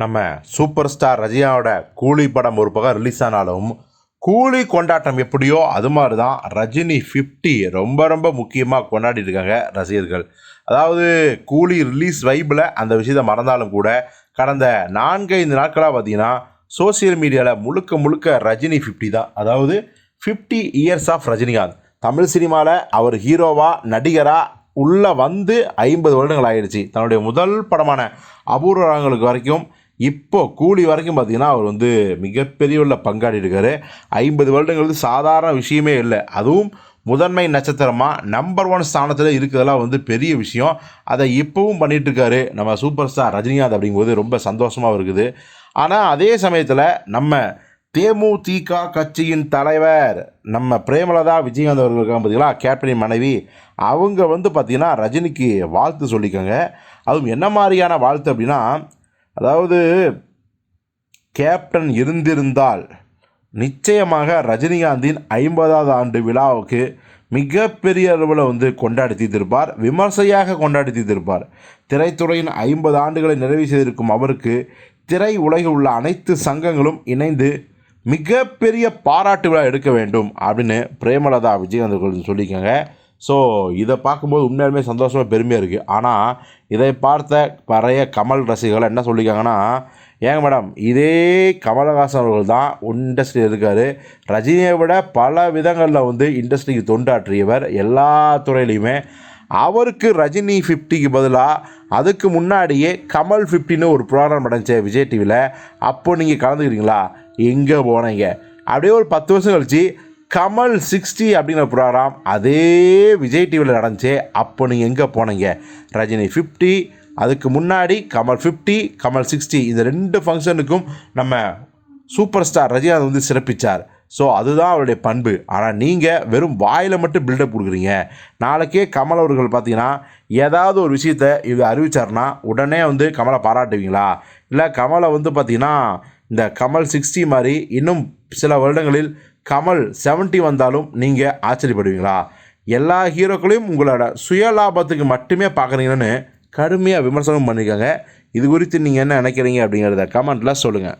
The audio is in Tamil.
நம்ம சூப்பர் ஸ்டார் ரஜினியாவோட கூலி படம் ஒரு பக்கம் ரிலீஸ் ஆனாலும் கூலி கொண்டாட்டம் எப்படியோ அது மாதிரி தான் ரஜினி ஃபிஃப்டி ரொம்ப ரொம்ப முக்கியமாக கொண்டாடி இருக்காங்க ரசிகர்கள். அதாவது கூலி ரிலீஸ் வைப்பில் அந்த விஷயத்தை மறந்தாலும் கூட கடந்த நான்கைந்து நாட்களாக பார்த்தீங்கன்னா சோஷியல் மீடியாவில் முழுக்க முழுக்க ரஜினி ஃபிஃப்டி தான். அதாவது fifty years of Rajinikanth Tamil சினிமாவில் அவர் ஹீரோவாக நடிகராக உள்ளே வந்து ஐம்பது வருடங்கள் ஆயிடுச்சு. தன்னுடைய முதல் படமான அபூர்வங்களுக்கு வரைக்கும் இப்போ கூலி வரைக்கும் பார்த்தீங்கன்னா அவர் வந்து மிகப்பெரிய உள்ள பங்காடி இருக்கார் ஐம்பது வருடங்கிறது சாதாரண விஷயமே இல்லை. அதுவும் முதன்மை நட்சத்திரமாக நம்பர் ஒன் ஸ்தானத்தில் இருக்கிறதெல்லாம் வந்து பெரிய விஷயம். அதை இப்போவும் பண்ணிகிட்ருக்காரு நம்ம சூப்பர் ஸ்டார் ரஜினிகாந்த் அப்படிங்கும்போது ரொம்ப சந்தோஷமாக இருக்குது. ஆனால் அதே சமயத்தில் நம்ம தேமுதிக கட்சியின் தலைவர் நம்ம பிரேமலதா விஜயகாந்த் அவர்கள் இருக்காங்க பார்த்தீங்களா? கேப்டனின் மனைவி. அவங்க வந்து பார்த்திங்கன்னா ரஜினிக்கு வாழ்த்து சொல்லிக்கோங்க அதுவும் என்ன மாதிரியான வாழ்த்து அப்படின்னா அதாவது கேப்டன் இருந்திருந்தால் நிச்சயமாக ரஜினிகாந்தின் ஐம்பதாவது ஆண்டு விழாவுக்கு மிகப்பெரிய அளவில் வந்து கொண்டாடி தீர்த்திருப்பார் விமர்சையாக கொண்டாடி தீர்த்திருப்பார். திரைத்துறையின் ஐம்பது ஆண்டுகளை நிறைவு செய்திருக்கும் அவருக்கு திரை உலகில் உள்ள அனைத்து சங்கங்களும் இணைந்து மிகப்பெரிய பாராட்டு விழா எடுக்க வேண்டும் அப்படின்னு பிரேமலதா விஜயகாந்த் அவர்கள் சொல்லிக்கோங்க ஸோ இதை பார்க்கும்போது உண்மையாலுமே சந்தோஷமாக பெருமையாக இருக்குது ஆனால் இதை பார்த்த பழைய கமல் ரசிகர்கள் என்ன சொல்லியிருக்காங்கன்னா ஏங்க மேடம் இதே கமலஹாசன் அவர்கள் தான் இண்டஸ்ட்ரியில் இருக்கார். ரஜினியை விட பல விதங்களில் வந்து இண்டஸ்ட்ரிக்கு தொண்டாற்றியவர் எல்லா துறையிலையுமே. அவருக்கு ரஜினி ஃபிஃப்டிக்கு பதிலாக அதுக்கு முன்னாடியே கமல் ஃபிஃப்டின்னு ஒரு ப்ரோக்ராம் நடந்துச்சு விஜய் டிவியில் அப்போ நீங்கள் கலந்துக்கிறீங்களா? எங்கே போனீங்க? அப்படியே ஒரு பத்து வருஷம் கழிச்சு கமல் சிக்ஸ்டி அப்படிங்கிற ப்ரோக்ராம் அதே விஜய் டிவியில் நடந்துச்சு. அப்போ நீங்கள் எங்கே போனீங்க? ரஜினி ஃபிஃப்டி அதுக்கு முன்னாடி கமல் ஃபிஃப்டி கமல் சிக்ஸ்டி இந்த ரெண்டு ஃபங்க்ஷனுக்கும் நம்ம சூப்பர் ஸ்டார் ரஜினிகாந்த் வந்து சிறப்பித்தார் ஸோ அதுதான் அவருடைய பண்பு. ஆனால் நீங்கள் வெறும் வாயில் மட்டும் பில்டப் கொடுக்குறீங்க. நாளைக்கே கமல் அவர்கள் பார்த்தீங்கன்னா ஏதாவது ஒரு விஷயத்த இது அறிவிச்சார்னா உடனே வந்து கமலை பாராட்டுவீங்களா? இல்லை கமலை வந்து பார்த்திங்கன்னா இந்த கமல் சிக்ஸ்டி மாதிரி இன்னும் சில வருடங்களில் கமல் 70 வந்தாலும் நீங்கள் ஆச்சரியப்படுவீங்களா? எல்லா ஹீரோக்களையும் உங்களோட சுயலாபத்துக்கு மட்டுமே பார்க்குறீங்கன்னு கடுமையாக விமர்சனம் பண்ணியிருக்காங்க இது குறித்து நீங்கள் என்ன நினைக்கிறீங்க அப்படிங்கிறத கமெண்ட்டில் சொல்லுங்கள்